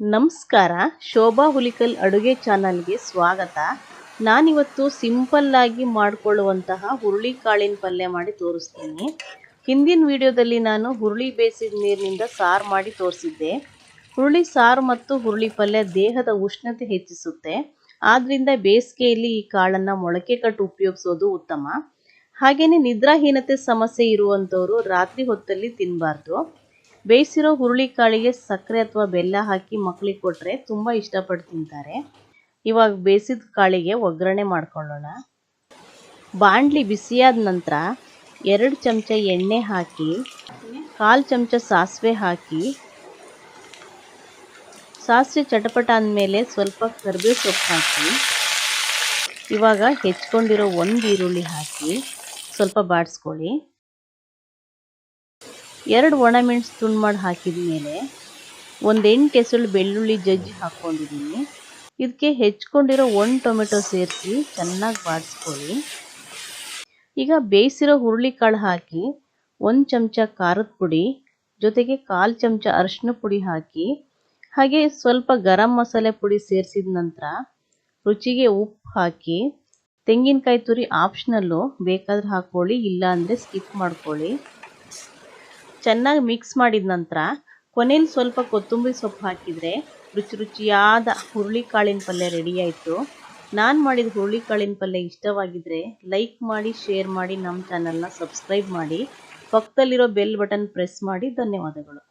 ನಮಸ್ಕಾರ, ಶೋಭಾ ಹುಲಿಕಲ್ ಅಡುಗೆ ಚಾನಲ್ಗೆ ಸ್ವಾಗತ. ನಾನಿವತ್ತು ಸಿಂಪಲ್ಲಾಗಿ ಮಾಡಿಕೊಳ್ಳುವಂತಹ ಹುರುಳಿಕಾಳಿನ ಪಲ್ಯ ಮಾಡಿ ತೋರಿಸ್ತೀನಿ. ಹಿಂದಿನ ವಿಡಿಯೋದಲ್ಲಿ ನಾನು ಹುರುಳಿ ಬೇಯಿಸಿದ ನೀರಿನಿಂದ ಸಾರು ಮಾಡಿ ತೋರಿಸಿದ್ದೆ. ಹುರುಳಿ ಸಾರು ಮತ್ತು ಹುರುಳಿ ಪಲ್ಯ ದೇಹದ ಉಷ್ಣತೆ ಹೆಚ್ಚಿಸುತ್ತೆ. ಆದ್ದರಿಂದ ಬೇಸಿಗೆಯಲ್ಲಿ ಈ ಕಾಳನ್ನು ಮೊಳಕೆ ಕಟ್ಟು ಉಪಯೋಗಿಸೋದು ಉತ್ತಮ. ಹಾಗೆಯೇ ನಿದ್ರಾಹೀನತೆ ಸಮಸ್ಯೆ ಇರುವಂಥವರು ರಾತ್ರಿ ಹೊತ್ತಲ್ಲಿ ತಿನ್ನಬಾರ್ದು ಬೇಯಿಸಿರೋ ಹುರುಳಿಕಾಳಿಗೆ ಸಕ್ಕರೆ ಅಥವಾ ಬೆಲ್ಲ ಹಾಕಿ ಮಕ್ಕಳಿಗೆ ಕೊಟ್ಟರೆ ತುಂಬ ಇಷ್ಟಪಟ್ಟು ತಿಂತಾರೆ. ಇವಾಗ ಬೇಯಿಸಿದ ಕಾಳಿಗೆ ಒಗ್ಗರಣೆ ಮಾಡ್ಕೊಳ್ಳೋಣ. ಬಾಣಲಿ ಬಿಸಿಯಾದ ನಂತರ ಎರಡು ಚಮಚ ಎಣ್ಣೆ ಹಾಕಿ, ಕಾಲು ಚಮಚ ಸಾಸಿವೆ ಹಾಕಿ, ಸಾಸಿವೆ ಚಟಪಟ ಅಂದಮೇಲೆ ಸ್ವಲ್ಪ ಕರಿಬೇವು ಸೊಪ್ಪು ಹಾಕಿ, ಇವಾಗ ಹೆಚ್ಕೊಂಡಿರೋ ಒಂದು ಈರುಳ್ಳಿ ಹಾಕಿ ಸ್ವಲ್ಪ ಬಾಡಿಸ್ಕೊಳ್ಳಿ. ಎರಡು ಒಣಮೆಣಸು ತುಂಡು ಮಾಡಿ ಹಾಕಿದ ಮೇಲೆ ಒಂದು ಎಂಟು ಎಸಳು ಬೆಳ್ಳುಳ್ಳಿ ಜಜ್ಜಿ ಹಾಕ್ಕೊಂಡಿದ್ದೀನಿ ಇದಕ್ಕೆ ಹೆಚ್ಕೊಂಡಿರೋ ಒಂದು ಟೊಮೆಟೊ ಸೇರಿಸಿ ಚೆನ್ನಾಗಿ ಬಾಡಿಸ್ಕೊಳ್ಳಿ. ಈಗ ಬೇಯಿಸಿರೋ ಹುರುಳಿಕಾಳು ಹಾಕಿ ಒಂದು ಚಮಚ ಖಾರದ ಪುಡಿ, ಜೊತೆಗೆ ಕಾಲು ಚಮಚ ಅರಿಶಿನ ಪುಡಿ ಹಾಕಿ, ಹಾಗೆ ಸ್ವಲ್ಪ ಗರಂ ಮಸಾಲೆ ಪುಡಿ ಸೇರಿಸಿದ ನಂತರ ರುಚಿಗೆ ಉಪ್ಪು ಹಾಕಿ, ತೆಂಗಿನಕಾಯಿ ತುರಿ ಆಪ್ಷನಲ್ಲು ಬೇಕಾದ್ರೆ ಹಾಕ್ಕೊಳ್ಳಿ ಇಲ್ಲ ಅಂದರೆ ಸ್ಕಿಪ್ ಮಾಡ್ಕೊಳ್ಳಿ. ಚೆನ್ನಾಗಿ ಮಿಕ್ಸ್ ಮಾಡಿದ ನಂತರ ಕೊನೆಯಲ್ಲಿ ಸ್ವಲ್ಪ ಕೊತ್ತಂಬರಿ ಸೊಪ್ಪು ಹಾಕಿದರೆ ರುಚಿ ರುಚಿಯಾದ ಹುರುಳಿಕಾಳಿನ ಪಲ್ಯ ರೆಡಿ ಆಯಿತು. ನಾನು ಮಾಡಿದ ಹುರುಳಿಕಾಳಿನ ಪಲ್ಯ ಇಷ್ಟವಾಗಿದ್ದರೆ ಲೈಕ್ ಮಾಡಿ ಶೇರ್ ಮಾಡಿ ನಮ್ಮ ಚಾನಲ್ನ ಸಬ್ಸ್ಕ್ರೈಬ್ ಮಾಡಿ. ಪಕ್ಕದಲ್ಲಿರೋ ಬೆಲ್ ಬಟನ್ ಪ್ರೆಸ್ ಮಾಡಿ. ಧನ್ಯವಾದಗಳು.